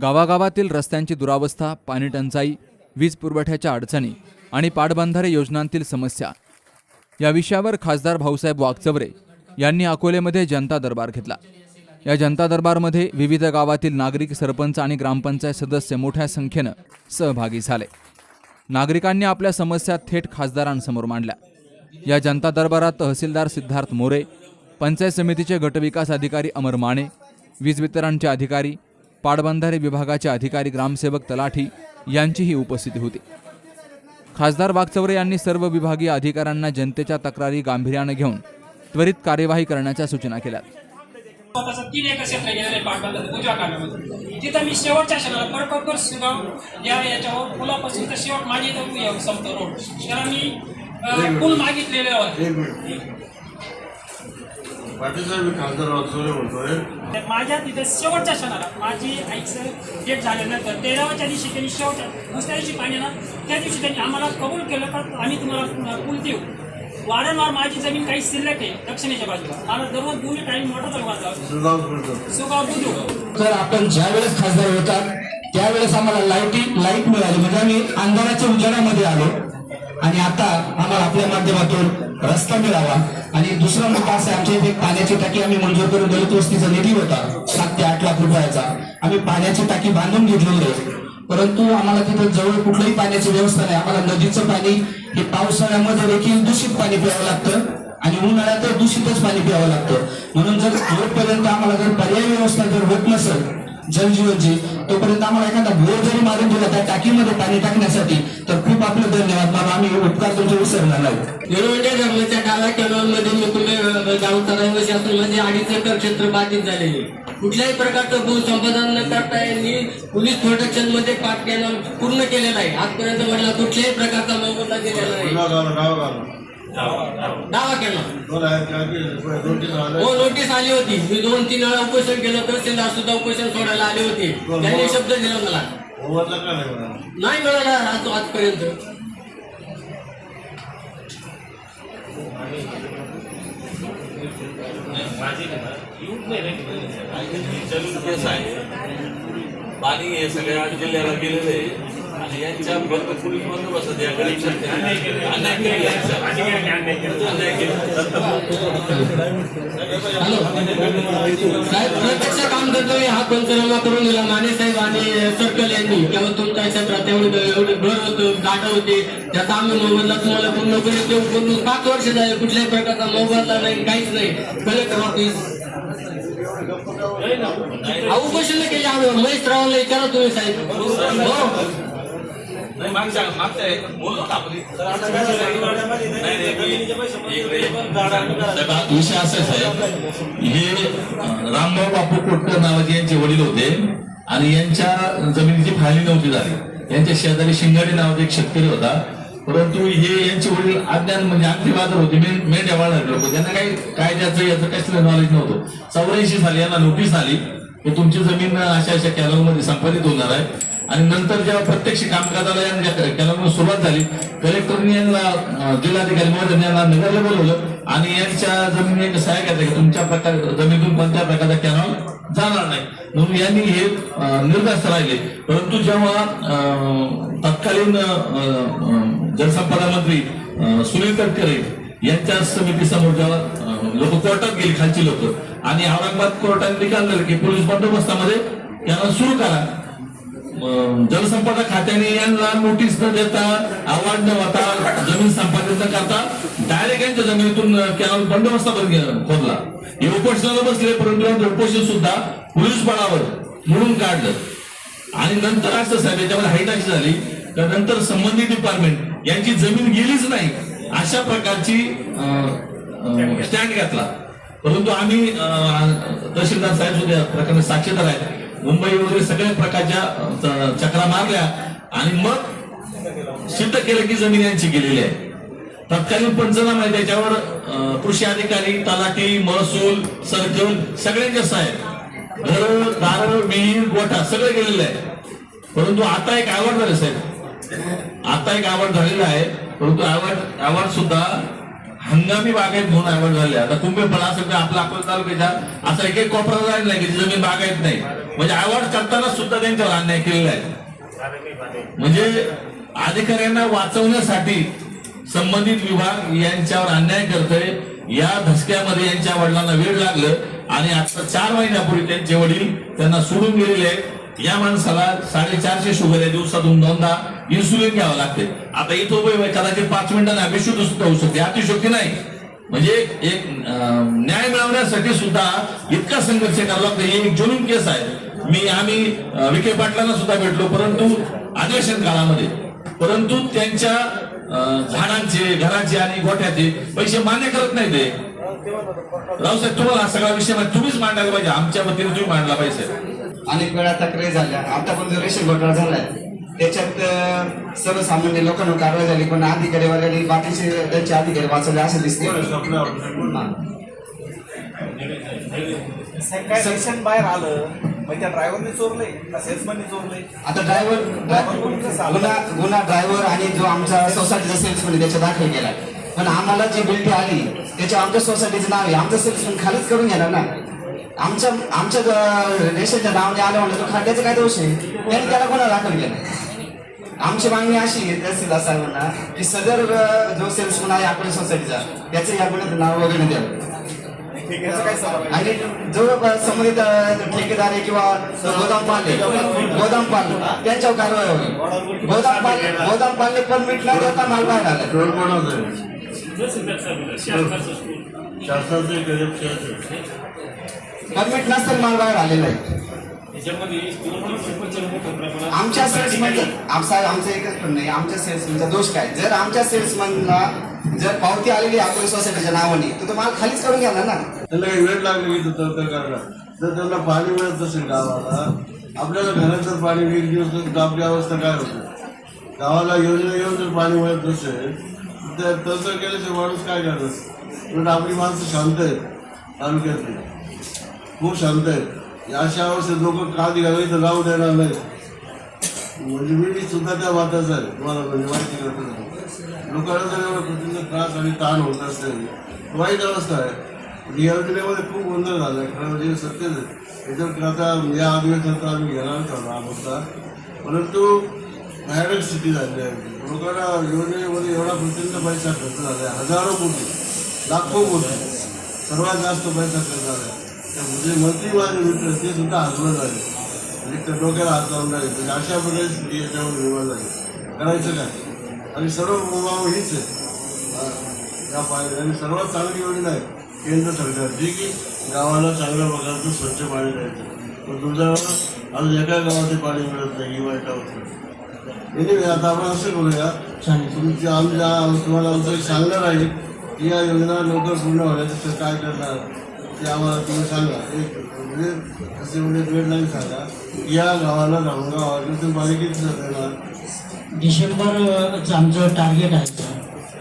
गावागावातील रस्त्यांची दुरावस्था पाणी टंचाई वीज पुरवठ्याच्या अडचणी आणि पाटबंधारे योजनांतील समस्या. या विषयावर खासदार भाऊसाहेब वागचवरे यांनी अकोलेमध्ये जनता दरबार घेतला. या जनता दरबारमध्ये विविध गावातील नागरिक सरपंच आणि ग्रामपंचायत सदस्य मोठ्या संख्येनं सहभागी झाले. नागरिकांनी आपल्या समस्या थेट खासदारांसमोर मांडल्या. या जनता दरबारात तहसीलदार सिद्धार्थ मोरे पंचायत समितीचे गटविकास अधिकारी अमर माने वीज वितरणचे अधिकारी पाटबंधारे विभागाचे अधिकारी ग्रामसेवक तलाठी यांचीही उपस्थिती होती. खासदार वागचौरे यांनी सर्व विभागीय अधिकाऱ्यांना जनतेच्या तक्रारी गांभीर्यानं घेऊन त्वरित कार्यवाही करण्याच्या सूचना केल्या तीन एकर क्षेत्र गेलेलं पाटबंधारे उजव्या कानामध्ये तिथं मी शेवटच्या क्षणाला या याच्यावर पुलापासून तर शेवट माझी इथं संपतो रोड. त्याला मी पूल मागितलेले होते पाटील साहेब मी खासदार बोलतोय. माझ्या तिथं शेवटच्या क्षणाला माझी आईचं डेट झाल्यानंतर तेराव्याच्या दिवशी त्यांनी शेवटच्या दुसऱ्या दिवशी पाणी ना त्या दिवशी त्यांनी आम्हाला कबूल केलं का आम्ही तुम्हाला पूल देऊ. वारंवार माझी जमीन काही शिल्लक आहे दक्षिणेच्या बाजूला. मला दररोज दोन्ही टाईम मोठा चालू सुगाव बुद्रुक तर आपण ज्या वेळेस खासदार होतात त्यावेळेस आम्हाला लाईटी लाइट मिळाली. म्हणजे आम्ही अंधाराच्या उजाडामध्ये आलो. आणि आता आम्हाला आपल्या माध्यमातून रस्ता मिळावा. आणि दुसरा मुद्दा असा आमच्या इथे पाण्याची टाकी आम्ही मंजूर करून दलित वस्तीचा निधी होता सात ते आठ लाख रुपयाचा. आम्ही पाण्याची टाकी बांधून घेतलेली आहे. परंतु आम्हाला तिथं जवळ कुठलंही पाण्याची व्यवस्था नाही. आम्हाला नदीचं पाणी हे पावसाळ्यामध्ये देखील दूषित पाणी प्यावं लागतं आणि उन्हाळ्यात तर दूषितच पाणी प्यावं लागतं. म्हणून जर जोपर्यंत आम्हाला जर पर्यायी व्यवस्था जर होत नसेल जलजीवनची तोपर्यंत आम्हाला एखादा बोर जरी मारून दिला त्या टाकीमध्ये पाणी टाकण्यासाठी तर खूप आपलं धन्यवाद. बाबा आम्ही उपकार तुमचे विसरणार नाही. निळवंडे धर्माच्या डाव्या कॅनॉलमध्ये मुकुंदे गावचा रहिवासी असून म्हणजे अडीच एकर क्षेत्र बाधित झालेले कुठल्याही प्रकारचं भूसंपादन न करता यांनी पोलीस प्रोटेक्शनमध्ये पाठ कॅनॉल पूर्ण केलेला आहे. आजपर्यंत म्हटलं कुठल्याही प्रकारचा मोबदला दिलेला नाही. दावा केला. दोन हो नोटीस आली होती. मी दोन तीन वेळा उपोषण केलं तहसीलदार सुद्धा उपोषण सोडायला आले होते. त्यांनी शब्द दिला मला. नाही मिळाला आज आजपर्यंत. केस आहे पाणी हे सगळ्या जिल्ह्याला गेलेलं. आहे यांच्या पोलीस बंदोबस्त या गरीब प्रत्यक्ष काम करतोय हा पंचनामा करून दिला. माने साहेब आणि सर्कल यांनी. किंवा तुमच्या क्षेत्रात एवढे एवढे घर होतं गाठं होते. त्याचा आम्ही मोबदला तुम्हाला पूर्ण करून देऊ पूर्ण पाच वर्ष झाले कुठल्याही प्रकारचा मोबदला नाही काहीच नाही. कलेक्टर ऑफिस अहो उपोषण केले आम्ही. महेश रावांना विचारा तुम्ही साहेब. हो. नाही मागच्या मागच्या ह्याच्यात बोललो ना आपण. नाही नाही मी इकडे साहेब, विषय असा आहे साहेब. हे रामभाऊ बापू कोटकर नावाचे यांचे वडील होते आणि यांच्या जमिनीची फाळणी नव्हती झाली. यांच्या शेजारी शिंगाडे नावाचा एक शेतकरी होता. परंतु हे यांचे वडील अज्ञान म्हणजे अगदी बाजार होते. मे- मेंढ्या वाळणारे लोक त्यांना काही कायद्याचं याचं कसलं नॉलेज नव्हतं. चौऱ्याऐंशी साली यांना नोटीस आली. की तुमची जमीन अशा अशा कॅनलमध्ये संपादित होणार आहे. आणि नंतर जेव्हा प्रत्यक्ष कामकाजाला यांच्या सुरुवात झाली. कलेक्टरनी यांना जिल्हाधिकारी महोदयांनी यांना नगरला बोलवलं आणि यांच्या जमिनी एक सहाय्य की तुमच्या प्रकार जमिनीतून कोणत्या प्रकारचा कॅनॉल जाणार नाही. म्हणून यांनी हे अं, निर्धास्त राहिले. परंतु जेव्हा अं, तत्कालीन जलसंपदा मंत्री सुनील तटकरे यांच्या समितीसमोर जेव्हा लोक कोर्टात गेली खालची लोक आणि औरंगाबाद कोर्टाने निकाल दिला की पोलीस बंदोबस्तामध्ये कॅनॉल सुरू करा. जलसंपदा खात्याने यांना नोटीस न देता अवॉर्ड न होता जमीन संपादित न करता डायरेक्ट यांच्या जमिनीतून कॅनॉल बंदोबस्तापर्यंत खोदला. हे उपोषणाला बसले परंतु उपोषण सुद्धा पोलीस बळावर म्हणून काढलं. आणि नंतर असं साहेब याच्यामध्ये हाईट अशी झाली. तर नंतर संबंधित डिपार्टमेंट यांची जमीन गेलीच नाही अशा प्रकारची स्टँड घेतला. परंतु आम्ही तहसीलदार साहेब सुद्धा या प्रकरणात साक्षीदार आहेत. मुंबई वगैरे सगळ्या प्रकारच्या चक्रा मारल्या आणि मग सिद्ध केलं की जमीन यांची गेलेली आहे. तत्कालीन पंचनामा आहे त्याच्यावर कृषी अधिकारी तलाठी महसूल सर्कल कसं साहेब घर दार विहीर गोठा सगळं गेलेलं आहे. परंतु आता एक आवड झालं साहेब. आता एक आवड झालेला आहे. परंतु आवड आवड सुद्धा हंगामी बागायत म्हणून आवड झाली. आहे. आता कुंभेफळ असेल तर आपला अकोला तालुक्याच्या असा एक एक कोपरा राहिला नाही की जमीन बागायत नाही. म्हणजे आवड करताना सुद्धा त्यांच्यावर अन्याय केलेला आहे. म्हणजे अधिकाऱ्यांना वाचवण्यासाठी संबंधित विभाग यांच्यावर अन्याय करतोय. या धसक्यामध्ये यांच्या वडिलांना वेळ लागलं आणि आता चार महिन्यापूर्वी त्यांचे वडील त्यांना सोडून गेलेले. आहेत या माणसाला साडेचारशे शुगर आहे दिवसातून दोनदा. इन्सुलिन घ्यावं लागते आता इथं उभे कदाचित पाच मिनिटांना बेशुद्ध सुद्धा होऊ शकते. अतिशोक्ती नाही. म्हणजे एक न्याय मिळवण्यासाठी सुद्धा इतका संघर्ष करावा लागतो ही एक जुलूम केस आहे. मी आम्ही विखे पाटलांना सुद्धा भेटलो परंतु अधिवेशन काळामध्ये परंतु त्यांच्या झाडांचे घराचे आणि गोठ्याचे पैसे मान्य करत नाही ते. रावसाहेब तुम्हाला हा सगळा विषय तुम्हीच मांडायला पाहिजे. आमच्या वतीने तुम्ही मांडला पाहिजे. अनेक वेळा तक्रारी झाल्या. आता पण रेशन घोटाळा झालाय त्याच्यात सर्वसामान्य लोकांवर कारवाई झाली पण अधिकारी वर्गाने बाकीचे त्यांचे अधिकारी वाचवले असं दिसते. हा. बाहेर आलं मग त्या ड्रायव्हरने का सेल्समॅनने आता ड्रायव्हर गुन्हा गुन्हा ड्रायव्हर आणि जो आमचा सोसायटीचा सेल्समॅन त्याच्या दाखल केला पण आम्हाला जी बिल्टी आली त्याच्या आमच्या सोसायटीचं नाव आहे. आमचा सेल्समॅन खालीच करून घेणार ना. आमच्या आमच्या ज- रेशनच्या नावाने आलं म्हणलं तो खात्याचा काय दोष आहे? त्यांनी त्याला कोणा दाखल केलं? आमची मागणी अशी आहे तहसीलदार साहेबांना की सदर जो सेल्समॅन आहे आपल्या सोसायटीचा त्याचं या गुन्ह्यात नाव वगैरे द्यावं आणि जो संबंधित ठेकेदार आहे किंवा गोदाम पाले गोदाम पाल त्यांच्यावर कारवाई होईल. गोदाम पाल गोदाम पालने परमिट न देता माल बाहेर आला. शासनाचं. परमिट नसताना माल बाहेर आलेला आहे. आमच्या सेल्समॅनचा आमचा आमचं एकच पण नाही आमच्या सेल्समॅनचा दोष काय? जर आमच्या सेल्समॅनला जर पावती आलेली आपल्या सोसायटीच्या नावाने तर तो माल खालीच करून घेणार ना? त्यांना काही वेळ लागली की तर तर करायला जर त्यांना पाणी मिळत नसेल गावाला आपल्याला घरात जर पाणी एक दिवस तर आपली अवस्था काय होते? गावाला योजना येऊन जर पाणी मिळत नसेल तर तसं केल्याशिवाय माणूस काय करत उलट आपली माणसं शांत आहेत तालुक्यातली. खूप शांत आहेत अशा अवस्थेत लोक का घ्यावे तर राहू देणार नाही. म्हणजे मी सुद्धा त्या वाटाचा आहे. तुम्हाला म्हणजे माहिती करतो लोकांना जर एवढा प्रचंड त्रास आणि ताण होत असेल वाईट अवस्था आहे. म्हणजे या योजनेमध्ये खूप गोंधळ झाला आहे खरं म्हणजे सत्यच आहे याच्यावर आता या अधिवेशनात आम्ही घेणारच आहोत हा मुद्दा. परंतु भयानक स्थिती झाली आहे. लोकांना योजनेमध्ये एवढा प्रचंड पैसा खर्च झाला आहे हजारो कोटी लाखो कोटी सर्वात जास्त पैसा खर्च झाला आहे म्हणजे मंत्री माझे मित्र ते सुद्धा हजवत झाले म्हणजे त्या डोक्याला हात लावून झाले म्हणजे अशा प्रकारे स्थिती याच्यावर निर्माण झाली. करायचं काय? आणि सर्व प्रभाव हीच आहे. या पाणी आणि सर्वात चांगली योजना आहे केंद्र सरकारची की गावाला चांगल्या प्रकारचं स्वच्छ पाणी द्यायचं. पण दुर्दैवानं आज एका गावात पाणी मिळत नाही किंवा वाईट अवस्था आता आपण असं करूया. तुमची आमच्या तुम्हाला आमचं सांगणार आहे की या योजना लवकर पूर्ण होण्याचं काय करणार? ते आम्हाला तुम्ही सांगा. एक म्हणजे असे म्हणजे डेडलाईन सांगा. की या गावाला जाऊन गावाला तुम्ही पाणी किती देणार डिसेंबरचं आमचं टार्गेट आहे सर.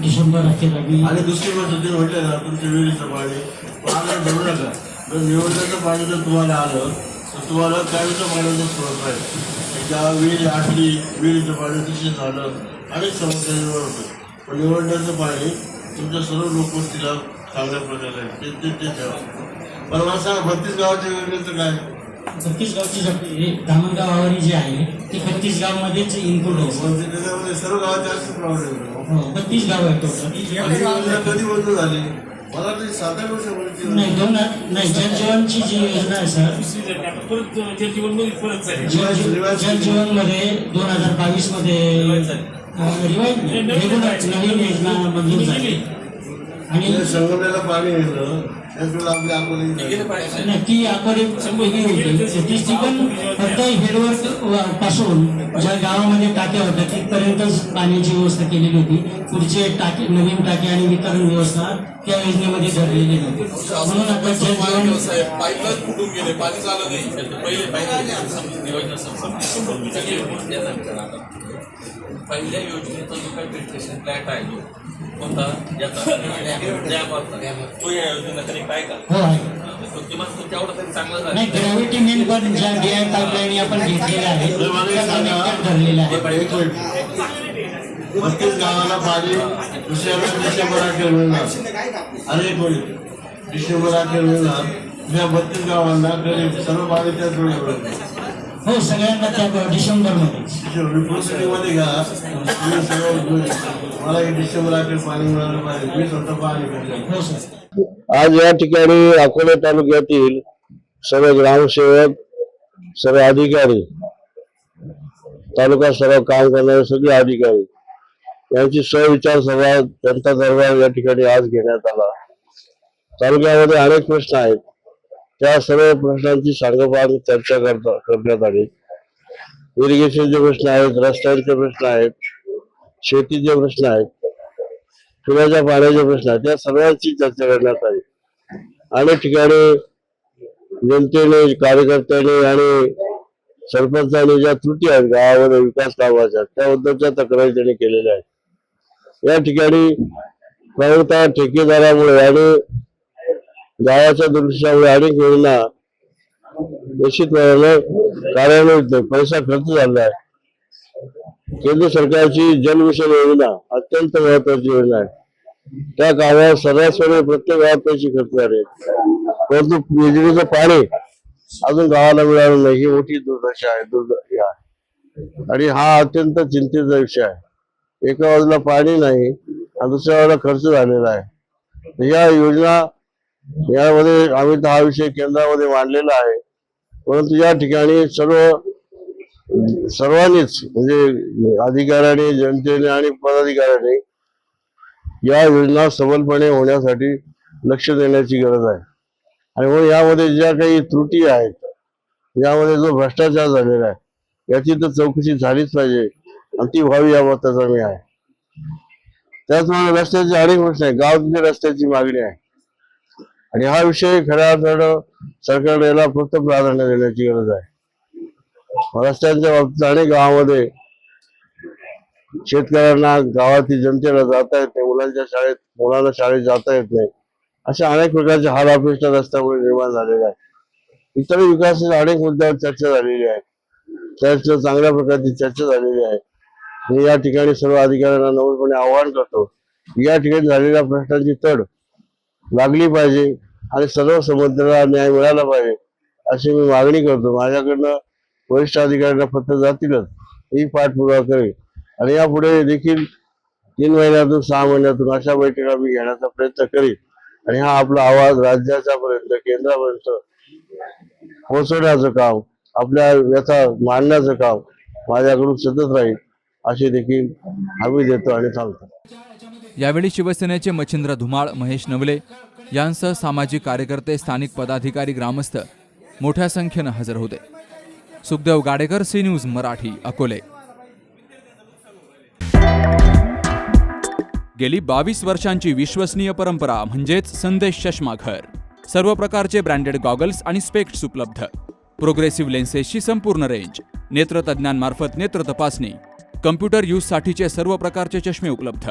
डिसेंबर अखेर आम्ही आणि दुसरी गोष्ट ते म्हटलं ना तुमच्या विहिरीचं पाणी. पाणी भरू नका. जर निवडण्याचं पाणी जर तुम्हाला आलं तर तुम्हाला त्यावेळेचं पाण्याचं स्रोत आहे त्या विहीर आटली विहिरीचं पाणी दूषित झालं अनेक समस्या निर्माण पण निवडण्याचं पाणी तुमच्या सर्व लोकवस्तीला चांगल्या प्रकारे आहे. ते ते ते ठेवा. पण मला सांगा बत्तीस गावाच्या योजनेचं काय बत्तीस गावची धामणगाव आवारी जे आहे ते बत्तीस गावमध्येच इन्क्लूड आहे. म्हणजे त्याच्यामध्ये सर्व गावाचे असेच प्रॉब्लेम हो बत्तीस गाव आहे योजना कधी बंद झाली? मला सात आठ नाही दोन नाही जलजीवनची जी योजना आहे सर परत जीवनमध्ये परत दोन हजार बावीसमध्ये रेग्युलर नवीन योजना मंजूर झाली. आणि संगमनेरला पाणी येतं. ती अकोले होती ती पण फक्त हेडवर पासून ज्या गावामध्ये टाक्या होत्या तिथपर्यंतच पाण्याची व्यवस्था केलेली होती पुढचे टाके नवीन टाके आणि वितरण व्यवस्था त्या योजनेमध्ये धरलेली नव्हती म्हणून आता जल पहिल्या योजनेचा जो काही फिल्ट्रेशन प्लॅन्ट आहे तो कोणता? याचा डॅम होता. तो या योजनेखाली काय का हो. आहे तो किमान तो तेवढा तरी चांगला झाला. नाही ग्रॅव्हिटी मेन पण ज्या डीआय पाईपलाईन आपण घेतलेल्या आहेत त्या connected धरलेल्या आहेत. एक मिनिट. पस्तीस गावाला पाणी दुसऱ्याला डिसेंबर अरे मिनिट. डिसेंबर अखेर मिळणार त्या बत्तीस गावांना सर्व पाणी त्याच हो सगळ्यांना त्या मध्ये. मला डिसेंबर अखेर पाणी मिळालं पाहिजे मी स्वतः पाणी करतो हो आज या ठिकाणी अकोला तालुक्यातील सर्व ग्रामसेवक सर्व अधिकारी तालुका स्तरावर काम करणारे सगळे अधिकारी यांची सविचार सभा जनता दरबार या ठिकाणी आज घेण्यात आला. तालुक्यामध्ये अनेक प्रश्न आहेत. त्या सर्व प्रश्नांची सांगोपांग चर्चा करता करण्यात आली. इरिगेशनचे प्रश्न आहेत रस्त्यांचे प्रश्न आहेत शेतीचे प्रश्न आहेत पिण्याच्या पाण्याचे प्रश्न आहेत त्या सर्वांची चर्चा करण्यात आली. अनेक ठिकाणी जनतेने कार्यकर्त्याने आणि सरपंचाने ज्या त्रुटी आहेत गावामध्ये विकास कामाच्या त्याबद्दलच्या तक्रारी त्यांनी केलेल्या आहेत. या ठिकाणी प्रमुखतः ठेकेदारामुळे आणि गावाच्या दुरुस्तीमुळे अनेक योजना निश्चित कार्यान्वित पैसा खर्च झाला आहे. केंद्र सरकारची जलमिशन योजना अत्यंत महत्वाची योजना आहे. त्या कामावर सर्रासपणे प्रत्येक गावात पैसे खर्च झाले. परंतु योजनेचं पाणी अजून गावाला मिळालं नाही. ही मोठी दुर्दशा आहे दुर्दशा आहे. आणि हा अत्यंत चिंतेचा विषय आहे. एका बाजूला पाणी नाही आणि दुसऱ्या बाजूला खर्च झालेला आहे. या योजना यामध्ये आम्ही तर हा विषय केंद्रामध्ये मांडलेला आहे. परंतु या ठिकाणी सर्व सर्वांनीच म्हणजे अधिकाऱ्याने जनतेने आणि पदाधिकाऱ्याने या योजना सबलपणे होण्यासाठी लक्ष देण्याची गरज आहे. आणि म्हणून यामध्ये ज्या काही त्रुटी आहेत यामध्ये जो भ्रष्टाचार झालेला आहे याची तर चौकशी झालीच पाहिजे. आणि ती व्हावी या मताचा मी आहे. त्याचप्रमाणे रस्त्याचे अनेक प्रश्न आहे. गावातील रस्त्याची मागणी आहे. आणि हा विषय खऱ्या अर्थानं सरकारने याला फक्त प्राधान्य देण्याची गरज आहे. रस्त्यांच्या बाबतीत अनेक गावामध्ये शेतकऱ्यांना गावातील जनतेला जाता येत नाही मुलांच्या शाळेत मुलांना शाळेत जाता येत नाही. अशा अनेक प्रकारचे हाल अपेक्षा रस्त्यामुळे निर्माण झालेले आहे इतर विकासाच्या अनेक मुद्द्यावर चर्चा झालेली आहे. चर्चा चांगल्या प्रकारची चर्चा झालेली आहे. मी या ठिकाणी सर्व अधिकाऱ्यांना नवीनपणे आवाहन करतो या ठिकाणी झालेल्या प्रश्नांची तड लागली पाहिजे. आणि सर्व समुद्राला न्याय मिळाला पाहिजे. अशी मी मागणी करतो. माझ्याकडनं वरिष्ठ अधिकाऱ्यांना पत्र जातीलच. ही पाठपुरावा करेल आणि यापुढे देखील तीन महिन्यातून सहा महिन्यातून अशा बैठका मी घेण्याचा प्रयत्न करीन. आणि हा आपला आवाज राज्याच्या पर्यंत केंद्रापर्यंत पोहोचवण्याचं काम आपल्या व्यथा मांडण्याचं काम माझ्याकडून सतत राहील अशी देखील हमी देतो आणि सांगतो. यावेळी शिवसेनेचे मच्छिंद्र धुमाळ महेश नवले यांसह सामाजिक कार्यकर्ते स्थानिक पदाधिकारी ग्रामस्थ मोठ्या संख्येनं हजर होते. Sukhdev Gadekar C news Marathi Akole. गेली बावीस वर्षांची विश्वसनीय परंपरा म्हणजेच संदेश चष्माघर सर्व प्रकारचे ब्रँडेड गॉगल्स आणि स्पेक्ट्स उपलब्ध. प्रोग्रेसिव्ह लेन्सेसची संपूर्ण रेंज नेत्रतज्ञांमार्फत नेत्र तपासणी कम्प्युटर यूजसाठीचे सर्व प्रकारचे चष्मे उपलब्ध.